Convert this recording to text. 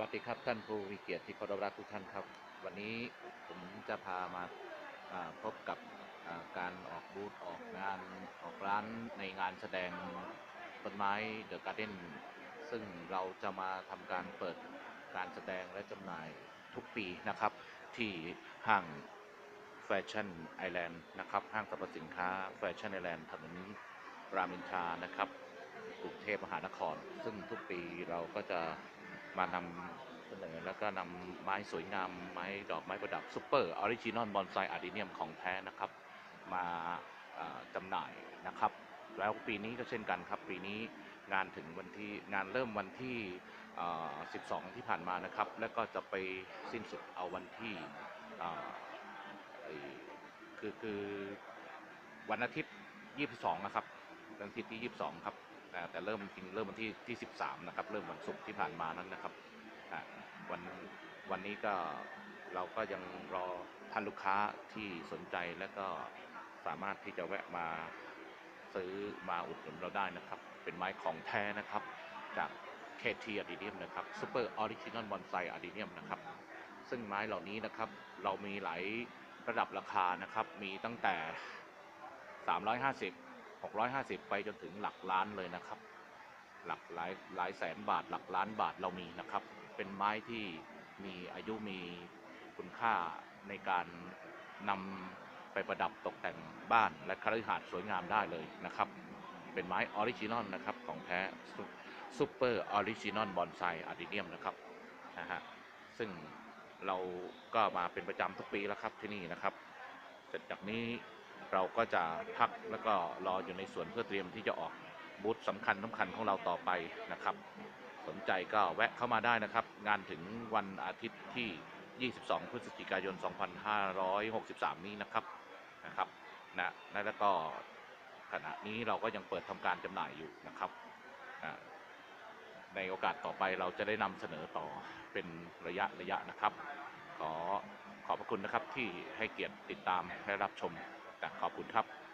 วัสดีครับท่านผู้มีเกียรติที่เคารพรักทุกท่านครับ วันนี้ผมจะพามาพบกับการออกบูธออกงานออกร้านในงานแสดงต้นไม้เดอะการ์เด้นซึ่งเราจะมาทำการเปิดการแสดงและจำหน่ายทุกปีนะครับ ที่ห้างแฟชั่นไอแลนด์นะครับ ห้างสรรพสินค้าแฟชั่นไอแลนด์ถนนรามอินทรานะครับกรุงเทพมหานคร ซึ่งทุกปีเราก็จะ มานำเสนอแล้วก็นำไม้สวยงามไม้ดอกไม้ประดับซูเปอร์ออริจินอลบอนไซอาร์ดิเนียมของแท้นะครับ มาจำหน่ายนะครับ แล้วปีนี้ก็เช่นกันครับปีนี้งานถึงวันที่งานเริ่มวันที่ 12 ที่ผ่านมานะครับ แล้วก็จะไปสิ้นสุดเอาวันที่คือคือวันอาทิตย์ 22 นะครับวันอาทิตย์ที่ 22 ครับ แต่เริ่มจริงเริ่มวันที่ที่ 13 นะครับ เริ่มวันศุกร์ที่ผ่านมานั้นนะครับวันวันนี้ก็เราก็ยังรอท่านลูกค้าที่สนใจและก็สามารถที่จะแวะมาซื้อมาอุดหนุนเราได้นะครับ เป็นไม้ของแท้นะครับ จาก KT a d i n i u m นะครับ Super Original Bonsai a d i n i u m นะครับ ซึ่งไม้เหล่านี้นะครับ เรามีหลายระดับราคานะครับ มีตั้งแต่ 350 650 ไปจนถึงหลักล้านเลยนะครับ หลักหลายหลายแสนบาทหลักล้านบาทเรามีนะครับ เป็นไม้ที่มีอายุมีคุณค่าในการนำไปประดับตกแต่งบ้านและคฤหาสน์สวยงามได้เลยนะครับ เป็นไม้ออริจินอลนะครับของแท้ซูเปอร์ออริจินอลบอนไซอะดิเนียมนะครับนะฮะซึ่งเราก็มาเป็นประจำทุกปีแล้วครับที่นี่นะครับ เสร็จจากนี้ เราก็จะพักแล้วก็รออยู่ในสวนเพื่อเตรียมที่จะออกบูธสำคัญสำคัญของเราต่อไปนะครับ สนใจก็แวะเข้ามาได้นะครับ งานถึงวันอาทิตย์ที่ 22 พฤศจิกายน 2563 นี้นะครับนะครับนะและแล้วก็ขณะนี้เราก็ยังเปิดทำการจำหน่ายอยู่นะครับนะในโอกาสต่อไปเราจะได้นำเสนอต่อเป็นระยะระยะนะครับ ขอขอบพระคุณนะครับที่ให้เกียรติติดตามและรับชม กราบขอบคุณครับ